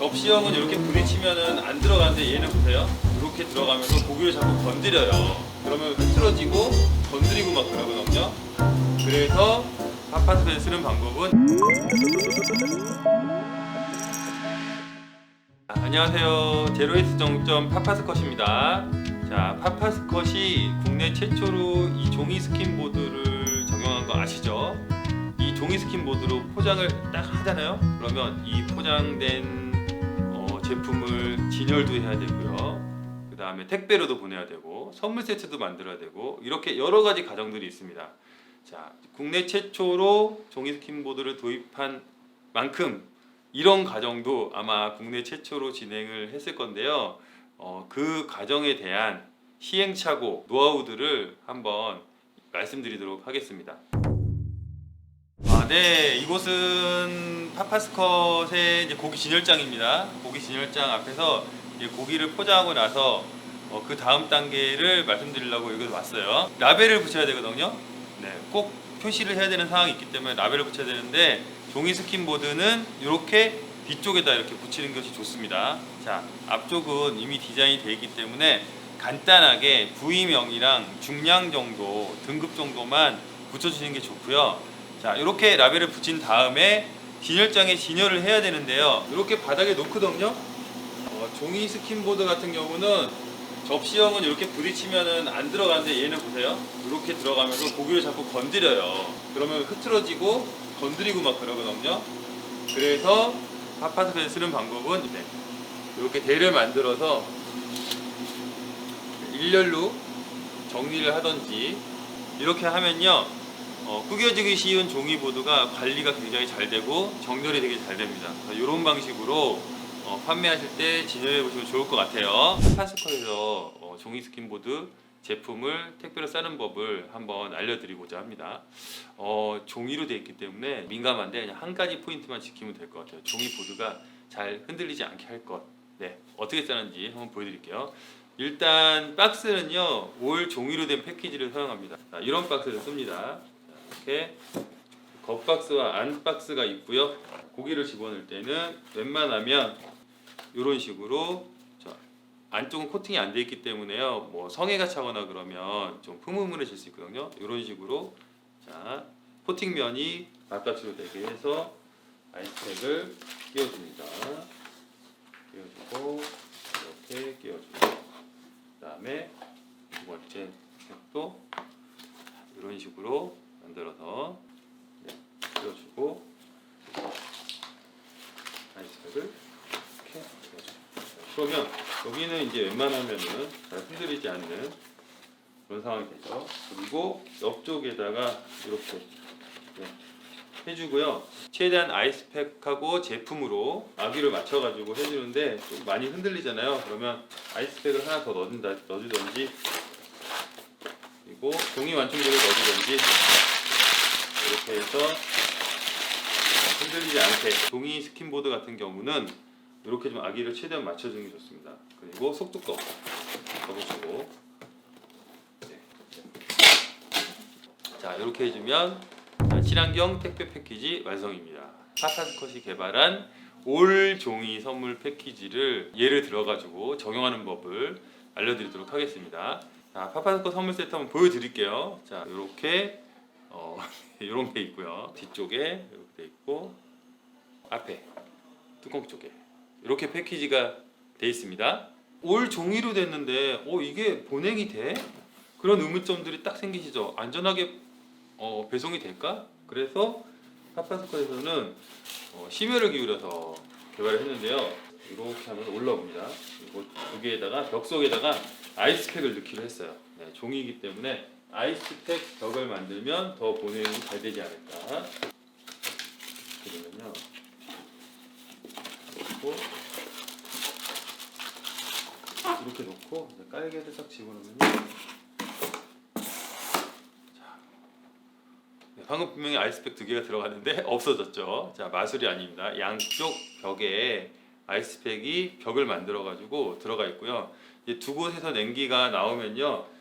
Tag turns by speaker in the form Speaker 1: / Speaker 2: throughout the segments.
Speaker 1: 접시형은 이렇게 부딪히면은 안 들어가는데 얘는 보세요. 이렇게 들어가면서 고기를 자꾸 건드려요. 그러면 흐트러지고 건드리고 막 그러거든요. 그래서 파파스펜 쓰는 방법은 아, 안녕하세요. 제로히트 정점 파파스컷입니다. 자, 파파스컷이 국내 최초로 이 종이 스킨보드를 적용한 거 아시죠? 이 종이 스킨보드로 포장을 딱 하잖아요. 그러면 이 포장된 어, 제품을 진열도 해야 되고요. 그 다음에 택배로도 보내야 되고 선물 세트도 만들어야 되고 이렇게 여러 가지 과정들이 있습니다. 자, 국내 최초로 종이 스킨보드를 도입한 만큼 이런 과정도 아마 국내 최초로 진행을 했을 건데요. 어, 그 과정에 대한 시행착오, 노하우들을 한번 말씀드리도록 하겠습니다. 아, 네, 이곳은 파파스컷의 이제 고기 진열장입니다. 고기 진열장 앞에서 고기를 포장하고 나서 어, 그 다음 단계를 말씀드리려고 여기 왔어요. 라벨을 붙여야 되거든요. 네, 꼭 표시를 해야 되는 상황이 있기 때문에 라벨을 붙여야 되는데 종이 스킨보드는 이렇게 뒤쪽에다 이렇게 붙이는 것이 좋습니다. 자, 앞쪽은 이미 디자인이 되어 있기 때문에 간단하게 부위명이랑 중량 정도, 등급 정도만 붙여주시는 게 좋고요. 자, 이렇게 라벨을 붙인 다음에 진열장에 진열을 해야 되는데요. 이렇게 바닥에 놓거든요. 어, 종이 스킨보드 같은 경우는 접시형은 이렇게 부딪히면은 안 들어가는데 얘는 보세요. 이렇게 들어가면서 고기를 자꾸 건드려요. 그러면 흐트러지고 건드리고 막 그러거든요. 그래서 파파스펜 쓰는 방법은 네, 이렇게 대를 만들어서 일렬로 정리를 하던지 이렇게 하면요 어, 구겨지기 쉬운 종이보드가 관리가 굉장히 잘 되고 정렬이 되게 잘 됩니다. 이런 방식으로 어, 판매하실 때 진열해 보시면 좋을 것 같아요. 파스커에서 어, 종이 스킨보드 제품을 택배로 싸는 법을 한번 알려드리고자 합니다. 어, 종이로 되어 있기 때문에 민감한데 그냥 한 가지 포인트만 지키면 될 것 같아요. 종이 보드가 잘 흔들리지 않게 할 것. 네, 어떻게 싸는지 한번 보여드릴게요. 일단 박스는요 올 종이로 된 패키지를 사용합니다. 자, 이런 박스를 씁니다. 자, 이렇게 겉박스와 안박스가 있고요. 고기를 집어넣을 때는 웬만하면 이런 식으로 자, 안쪽은 코팅이 안 돼 있기 때문에요. 뭐 성에가 차거나 그러면 좀 흐물흐물해질 수 있거든요. 이런 식으로 자 코팅 면이 바깥으로 되게 해서 아이스팩을 끼워줍니다. 끼워주고 이렇게 끼워주고 그다음에 두 번째 색도 이런 식으로 만들어서 네, 끼워주고 아이스팩을 이렇게 끼워줍니다. 그러면 여기는 이제 웬만하면은 잘 흔들리지 않는 그런 상황이 되죠. 그리고 옆쪽에다가 이렇게 네, 해주고요. 최대한 아이스팩하고 제품으로 아기를 맞춰가지고 해주는데 좀 많이 흔들리잖아요. 그러면 아이스팩을 하나 더 넣어준다, 넣어주던지 그리고 종이 완충제를 넣어주던지 이렇게 해서 흔들리지 않게 종이 스킨보드 같은 경우는 이렇게 좀 아기를 최대한 맞춰주는 게 좋습니다. 그리고 속도껏 접어주고 네. 자 이렇게 해주면 자, 친환경 택배 패키지 완성입니다. 파타스컷이 개발한 올 종이 선물 패키지를 예를 들어가지고 적용하는 법을 알려드리도록 하겠습니다. 자, 파파스컷 선물 세트 한번 보여드릴게요. 자, 이렇게 어, 이런 게 있고요. 뒤쪽에 이렇게 돼 있고 앞에 뚜껑 쪽에 이렇게 패키지가 돼 있습니다. 올 종이로 됐는데 어 이게 보냉이 돼? 그런 의문점들이 딱 생기시죠. 안전하게 어, 배송이 될까? 그래서 파파스코에서는 어, 심혈을 기울여서 개발을 했는데요. 이렇게 하면 올라옵니다. 그리고 여기에다가 벽 속에다가 아이스팩을 넣기로 했어요. 네, 종이기 때문에 아이스팩 벽을 만들면 더 보냉이 잘 되지 않을까. 그러면요. 그리고 이렇게 놓고 이제 깔개 살짝 집어넣으면 네, 방금 분명히 아이스팩 두 개가 들어갔는데 없어졌죠. 자 마술이 아닙니다. 양쪽 벽에 아이스팩이 벽을 만들어 가지고 들어가 있고요. 이제 두 곳에서 냉기가 나오면요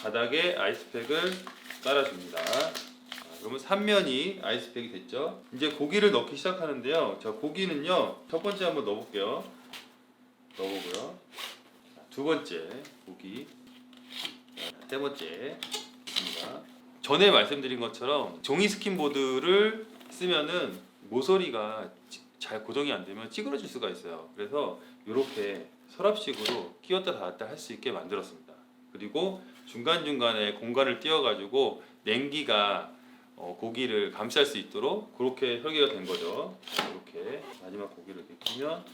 Speaker 1: 바닥에 아이스팩을 깔아줍니다. 자, 그러면 3면이 아이스팩이 됐죠. 이제 고기를 넣기 시작하는데요. 자, 고기는요. 첫 번째 한번 넣어볼게요. 넣어보고요. 자, 두 번째 고기. 자, 세 번째. 있습니다. 전에 말씀드린 것처럼 종이 스킨보드를 쓰면은 모서리가 지- 잘 고정이 안 되면 찌그러질 수가 있어요. 그래서 이렇게 서랍식으로 끼웠다 닫았다 할 수 있게 만들었습니다. 그리고 중간 중간에 공간을 띄워가지고 냉기가 어, 고기를 감쌀 수 있도록 그렇게 설계가 된 거죠. 이렇게 마지막 고기를 이렇게 끼면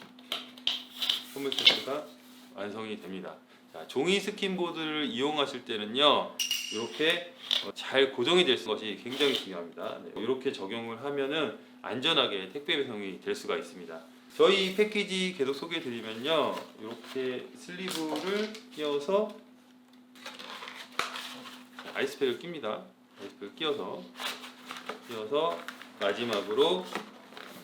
Speaker 1: 선물 세트가 완성이 됩니다. 자, 종이 스킨보드를 이용하실 때는요, 이렇게 어, 잘 고정이 될 것이 굉장히 중요합니다. 네, 이렇게 적용을 하면은 안전하게 택배 배송이 될 수가 있습니다. 저희 패키지 계속 소개해 드리면요, 이렇게 슬리브를 끼워서 아이스팩을 낍니다. 아이스팩을 끼워서 끼워서 마지막으로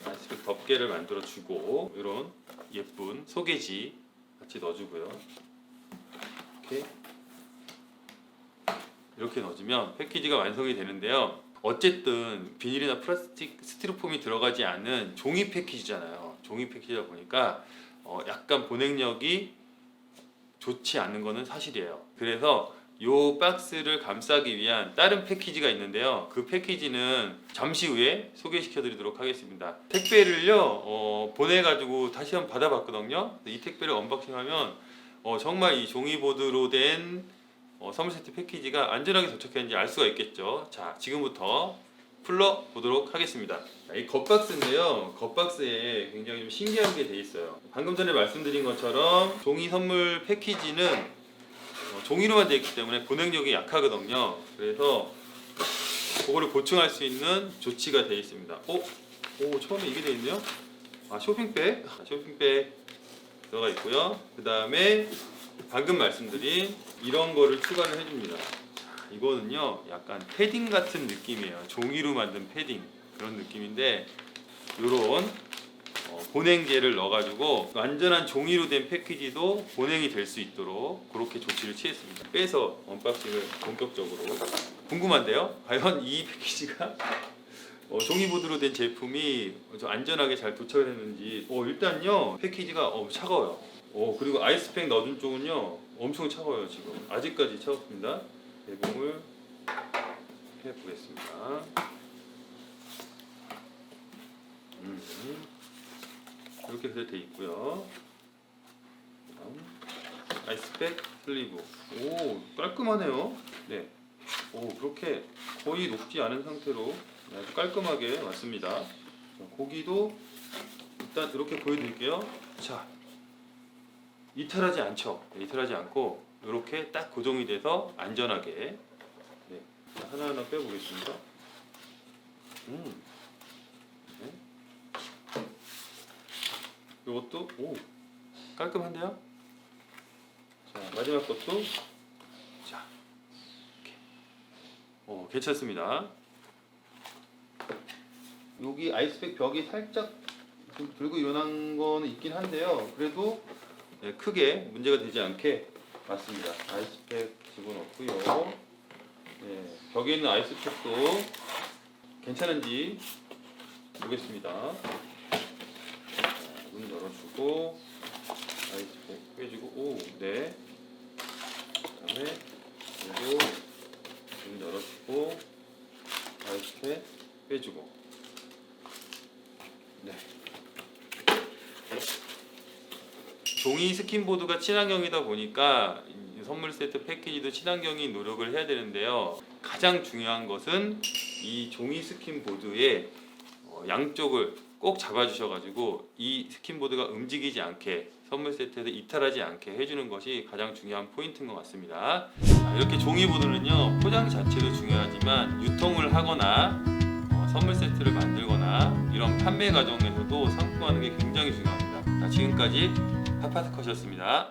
Speaker 1: 아이스팩 덮개를 만들어 주고 이런 예쁜 소개지 같이 넣어주고요. 이렇게 이렇게 넣어주면 패키지가 완성이 되는데요. 어쨌든 비닐이나 플라스틱, 스티로폼이 들어가지 않은 종이 패키지잖아요. 종이 패키지다 보니까 어, 약간 보냉력이 좋지 않은 거는 사실이에요. 그래서 요 박스를 감싸기 위한 다른 패키지가 있는데요. 그 패키지는 잠시 후에 소개시켜 드리도록 하겠습니다. 택배를요, 어, 보내가지고 다시 한번 받아봤거든요. 이 택배를 언박싱하면 어, 정말 이 종이보드로 된 어, 선물 세트 패키지가 안전하게 도착했는지 알 수가 있겠죠. 자, 지금부터 풀러 보도록 하겠습니다. 자, 이 겉박스인데요. 겉박스에 굉장히 좀 신기한 게 돼 있어요. 방금 전에 말씀드린 것처럼 종이 선물 패키지는 어, 종이로만 되어 있기 때문에 보냉력이 약하거든요. 그래서 그거를 보충할 수 있는 조치가 되어 있습니다. 오, 오 처음에 이게 되어 있네요. 아 쇼핑백, 아, 쇼핑백 들어가 있고요. 그 다음에 방금 말씀드린 이런 거를 추가를 해줍니다. 자, 이거는요, 약간 패딩 같은 느낌이에요. 종이로 만든 패딩 그런 느낌인데 요런 어, 보냉제를 넣어가지고 완전한 종이로 된 패키지도 보냉이 될 수 있도록 그렇게 조치를 취했습니다. 빼서 언박싱을 본격적으로 궁금한데요. 과연 이 패키지가 어, 종이보드로 된 제품이 좀 안전하게 잘 도착을 했는지 어, 일단요 패키지가 어, 차가워요. 어, 그리고 아이스팩 넣어준 쪽은요 엄청 차가워요 지금 아직까지 차갑습니다. 개봉을 해보겠습니다. 음. 이렇게 돼 있고요. 다음 아이스팩 슬리브. 오 깔끔하네요. 네. 오 그렇게 거의 녹지 않은 상태로 아주 깔끔하게 왔습니다. 자, 고기도 일단 이렇게 보여드릴게요. 자 이탈하지 않죠. 네, 이탈하지 않고 이렇게 딱 고정이 돼서 안전하게 네. 자, 하나하나 빼보겠습니다. 음. 이것도 오 깔끔한데요? 자 마지막 것도 자 이렇게 오 괜찮습니다. 여기 아이스팩 벽이 살짝 좀 들고 일어난 거는 있긴 한데요. 그래도 네, 크게 문제가 되지 않게 맞습니다. 아이스팩 집어넣고요. 네, 벽에 있는 아이스팩도 괜찮은지 보겠습니다. 자, 문 열어주고 아이스팩 빼주고 오, 네. 그다음에 그리고 문 열어주고 아이스팩 빼주고 네. 종이 스킨보드가 친환경이다 보니까 이 선물 세트 패키지도 친환경인 노력을 해야 되는데요. 가장 중요한 것은 이 종이 스킨 보드의 어, 양쪽을 꼭 잡아주셔가지고 이 스킨보드가 움직이지 않게 선물 세트에서 이탈하지 않게 해주는 것이 가장 중요한 포인트인 것 같습니다. 자, 이렇게 종이보드는요 포장 자체도 중요하지만 유통을 하거나 어, 선물 세트를 만들거나 이런 판매 과정에서도 상품화하는 게 굉장히 중요합니다. 자, 지금까지 파파스컷이었습니다.